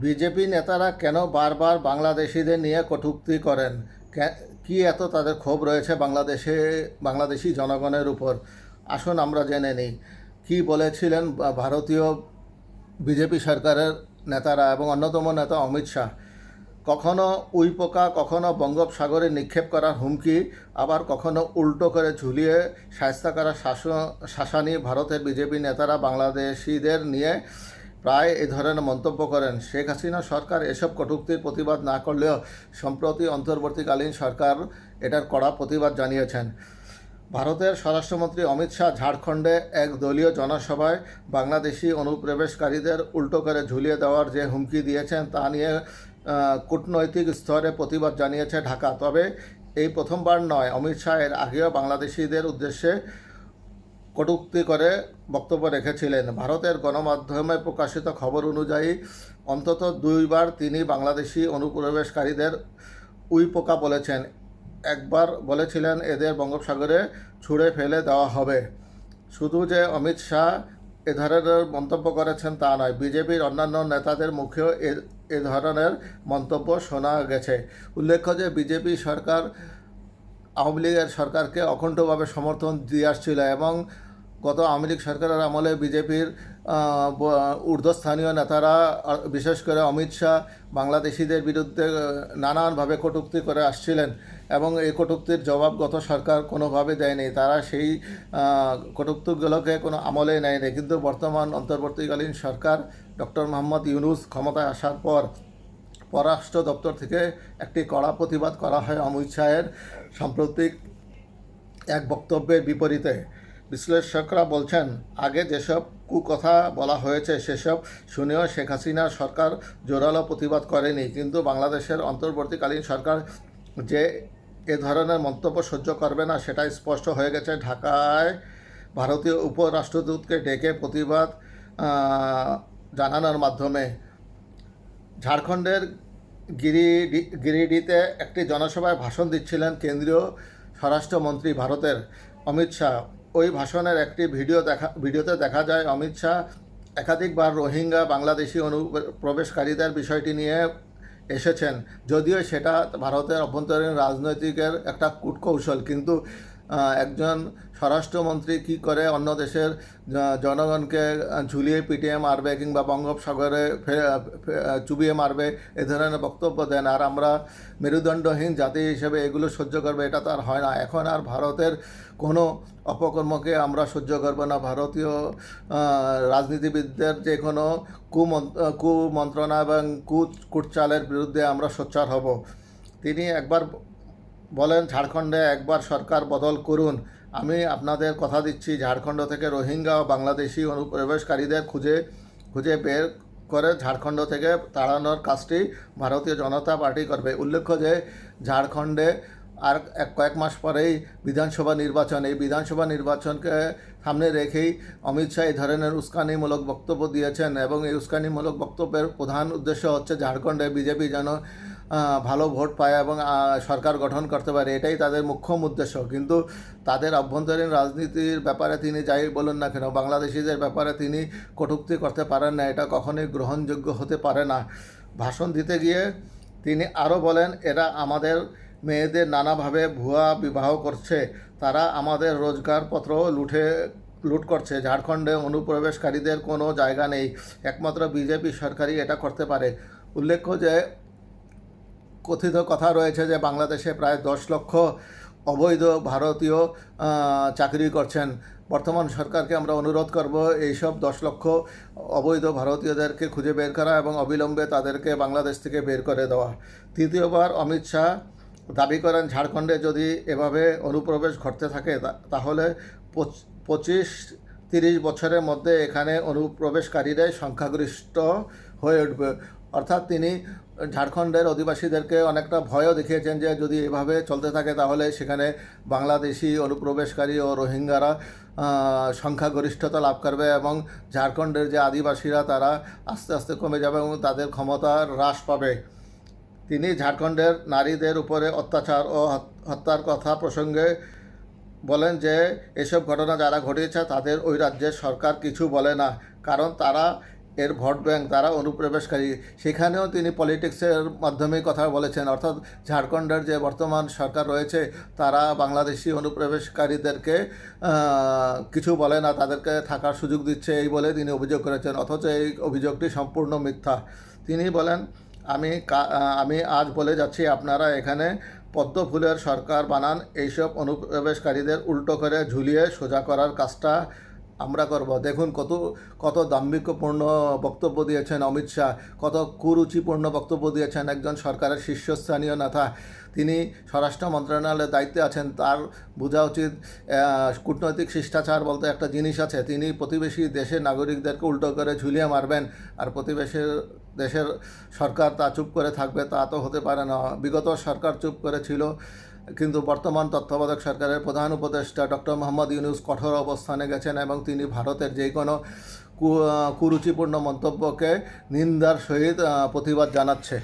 BJP নেতারা কেন বারবার বাংলাদেশিদের নিয়ে কটূক্তি করেন? কে- এত তাদের ক্ষোভ রয়েছে বাংলাদেশে, বাংলাদেশি জনগণের উপর? আসুন আমরা জেনে নিই। কি বলেছিলেন ভারতীয় বিজেপি সরকারের নেতারা এবং অন্যতম নেতা অমিত শাহ? কখনো উইপোকা, কখনো বঙ্গোপসাগরে নিক্ষেপ করার হুমকি, আবার কখনো উল্টো করে ঝুলিয়ে শায়স্তা করা শাসন, শাসানি ভারতের বিজেপি নেতারা বাংলাদেশিদের নিয়ে প্রায় এ ধরনের মন্তব্য করেন শেখ হাসিনা সরকার এসব কটূক্তির প্রতিবাদ না করলেও সম্প্রতি অন্তর্বর্তীকালীন সরকার এটার কড়া প্রতিবাদ জানিয়েছেন। ভারতের স্বরাষ্ট্রমন্ত্রী অমিত শাহ ঝাড়খণ্ডে এক দলীয় জনসভায় বাংলাদেশি অনুপ্রবেশকারীদের উল্টো করে ঝুলিয়ে দেওয়ার যে হুমকি দিয়েছেন তা নিয়ে কূটনৈতিক স্তরে প্রতিবাদ জানিয়েছে ঢাকা। তবে এই প্রথমবার নয়, অমিত শাহ এর আগেও বাংলাদেশিদের উদ্দেশ্যে কটূক্তি করে বক্তব্য রেখেছিলেন। ভারতের গণমাধ্যমে প্রকাশিত খবর অনুযায়ী অন্তত দুইবার তিনি বাংলাদেশি অনুপ্রবেশকারীদের উইপোকা বলেছেন। একবার বলেছিলেন, এদের বঙ্গোপসাগরে ছুঁড়ে ফেলে দেওয়া হবে। শুধু যে অমিত শাহ এ ধরনের মন্তব্য করেছেন তা নয়, বিজেপির অন্যান্য নেতাদের মুখেও এ ধরনের মন্তব্য শোনা গেছে। উল্লেখ্য যে, বিজেপি সরকার আওয়ামী লীগের সরকারকে অখণ্ডভাবে সমর্থন দিয়ে আসছিল এবং গত আওয়ামী লীগ সরকারের আমলে বিজেপির ঊর্ধ্বস্থানীয় নেতারা বিশেষ করে অমিত শাহ বাংলাদেশিদের বিরুদ্ধে নানানভাবে কটূক্তি করে আসছিলেন এবং এই কটূক্তির জবাব গত সরকার কোনোভাবে দেয়নি। তারা সেই কটুক্তিগুলোকে কোনো আমলে নেয়নি। কিন্তু বর্তমান অন্তর্বর্তীকালীন সরকার ডক্টর মোহাম্মদ ইউনুস ক্ষমতায় আসার পর পররাষ্ট্র দপ্তর থেকে একটি কড়া প্রতিবাদ করা হয় অমিত শাহের সাম্প্রতিক এক বক্তব্যের বিপরীতে। বিশ্লেষকরা বলছেন, আগে যেসব কুকথা বলা হয়েছে, সেসব শুনেও শেখ হাসিনার সরকার জোরালো প্রতিবাদ করেনি। কিন্তু বাংলাদেশের অন্তর্বর্তীকালীন সরকার যে এ ধরনের মন্তব্য সহ্য করবে না, সেটা স্পষ্ট হয়ে গেছে। ঢাকায় ভারতীয় উপরাষ্ট্রদূতকে ডেকে প্রতিবাদ জানানোর মাধ্যমে ঝাড়খণ্ডের গিরিডি গিরিডিতে একটি জনসভায় ভাষণ দিচ্ছিলেন কেন্দ্রীয় স্বরাষ্ট্রমন্ত্রী ভারতের অমিত শাহ। ওই ভাষণের একটি ভিডিও দেখা, ভিডিওতে দেখা যায়, অমিত শাহ একাধিকবার রোহিঙ্গা বাংলাদেশি অনুপ্রবেশকারীদের বিষয়টি নিয়ে এসেছেন। যদিও সেটা ভারতের অভ্যন্তরীণ রাজনৈতিকের একটা কূটকৌশল, কিন্তু একজন স্বরাষ্ট্রমন্ত্রী কি করে অন্য দেশের জনগণকে ঝুলিয়ে পিটিয়ে মারবে কিংবা বঙ্গোপসাগরে চুবিয়ে মারবে, এ ধরনের বক্তব্য দেন। আর আমরা মেরুদণ্ডহীন জাতি হিসেবে এগুলো সহ্য করবে, এটা তো আর হয় না। এখন আর ভারতের কোনো অপকর্মকে আমরা সহ্য করব না। ভারতীয় রাজনীতিবিদদের যে কোনো কুমন্ত কুমন্ত্রণা এবং কু কুটচালের বিরুদ্ধে আমরা সোচ্চার হব। তিনি একবার বলেন, ঝাড়খণ্ডে একবার সরকার বদল করুন। আমি আপনাদের কথা দিচ্ছি, ঝাড়খণ্ড থেকে রোহিঙ্গা ও বাংলাদেশি অনুপ্রবেশকারীদের খুঁজে খুঁজে বের করে ঝাড়খণ্ড থেকে তাড়ানোর কাজটি ভারতীয় জনতা পার্টি করবে। উল্লেখ্য যে, ঝাড়খণ্ডে আর এক, কয়েক মাস পরেই বিধানসভা নির্বাচন। এই বিধানসভা নির্বাচনকে সামনে রেখেই অমিত শাহ এই ধরনের উস্কানিমূলক বক্তব্য দিয়েছেন এবং এই উস্কানিমূলক বক্তব্যের প্রধান উদ্দেশ্য হচ্ছে, ঝাড়খণ্ডে বিজেপি যেন ভালো ভোট পায় এবং সরকার গঠন করতে পারে, এটাই তাদের মুখ্য উদ্দেশ্য। কিন্তু তাদের অভ্যন্তরীণ রাজনীতির ব্যাপারে তিনি যাই বলুন না কেন, বাংলাদেশিদের ব্যাপারে তিনি কটূক্তি করতে পারেন না, এটা কখনোই গ্রহণযোগ্য হতে পারে না। ভাষণ দিতে গিয়ে তিনি আরও বলেন, এরা আমাদের মেয়েদের নানাভাবে ভুয়া বিবাহ করছে। তারা আমাদের রোজগারপত্র লুঠে, লুট করছে। ঝাড়খণ্ডে অনুপ্রবেশকারীদের কোনো জায়গা নেই। একমাত্র বিজেপি সরকারই এটা করতে পারে। উল্লেখ্য যে কথিত কথা রয়েছে যে বাংলাদেশে প্রায় দশ লক্ষ অবৈধ ভারতীয় চাকরি করছেন। বর্তমান সরকারকে আমরা অনুরোধ করব এইসব দশ লক্ষ অবৈধ ভারতীয়দেরকে খুঁজে বের করা এবং অবিলম্বে তাদেরকে বাংলাদেশ থেকে বের করে দেওয়া। তৃতীয়বার অমিত শাহ দাবি করেন, ঝাড়খণ্ডে যদি এভাবে অনুপ্রবেশ ঘটতে থাকে তাহলে পঁচ- পঁচিশ তিরিশ বছরের মধ্যে এখানে অনুপ্রবেশকারীরাই সংখ্যাগরিষ্ঠ হয়ে উঠবে। অর্থাৎ তিনি ঝাড়খণ্ডের অধিবাসীদেরকে অনেকটা ভয়ও দেখিয়েছেন যে যদি এভাবে চলতে থাকে তাহলে সেখানে বাংলাদেশি অনুপ্রবেশকারী ও রোহিঙ্গারা সংখ্যাগরিষ্ঠতা লাভ করবে এবং ঝাড়খণ্ডের যে আদিবাসীরা তারা আস্তে আস্তে কমে যাবে এবং তাদের ক্ষমতা হ্রাস পাবে। তিনি ঝাড়খণ্ডের নারীদের উপরে অত্যাচার ও হত্যার কথা প্রসঙ্গে বলেন যে, এসব ঘটনা যারা ঘটিয়েছে তাদের ওই রাজ্যের সরকার কিছু বলে না, কারণ তারা এর ভোট ব্যাংক তারা অনুপ্রবেশকারী। সেখানেও তিনি পলিটিক্সের মাধ্যমে কথা বলেছেন। অর্থাৎ ঝাড়খণ্ডের যে বর্তমান সরকার রয়েছে, তারা বাংলাদেশি অনুপ্রবেশকারীদেরকে কিছু বলে না, তাদেরকে থাকার সুযোগ দিচ্ছে এই বলে তিনি অভিযোগ করেছেন। অথচ এই অভিযোগটি সম্পূর্ণ মিথ্যা। তিনি বলেন, আমি আমি আজ বলে যাচ্ছি, আপনারা এখানে পদ্ম ফুলের সরকার বানান। এইসব অনুপ্রবেশকারীদের উল্টো করে ঝুলিয়ে সোজা করার কাজটা আমরা করব। দেখুন কত কত দাম্ভিক্যপূর্ণ বক্তব্য দিয়েছেন অমিত শাহ, কত কুরুচিপূর্ণ বক্তব্য দিয়েছেন একজন সরকারের শীর্ষস্থানীয় নেতা। তিনি স্বরাষ্ট্র মন্ত্রণালয়ের দায়িত্বে আছেন, তার বোঝা উচিত কূটনৈতিক শিষ্টাচার বলতে একটা জিনিস আছে। তিনি প্রতিবেশী দেশের নাগরিকদেরকে উল্টো করে ঝুলিয়ে মারবেন, আর প্রতিবেশীর দেশের সরকার তা চুপ করে থাকবে, তা তো হতে পারে না। বিগত সরকার চুপ করেছিল কিন্তু বর্তমান তত্ত্বাবধায়ক সরকারের প্রধান উপদেষ্টা ডক্টর মোহাম্মদ ইউনুস কঠোর অবস্থানে গেছেন এবং তিনি ভারতের যে কোনো কুরুচিপূর্ণ মন্তব্যকে নিন্দার সহিত প্রতিবাদ জানাচ্ছে।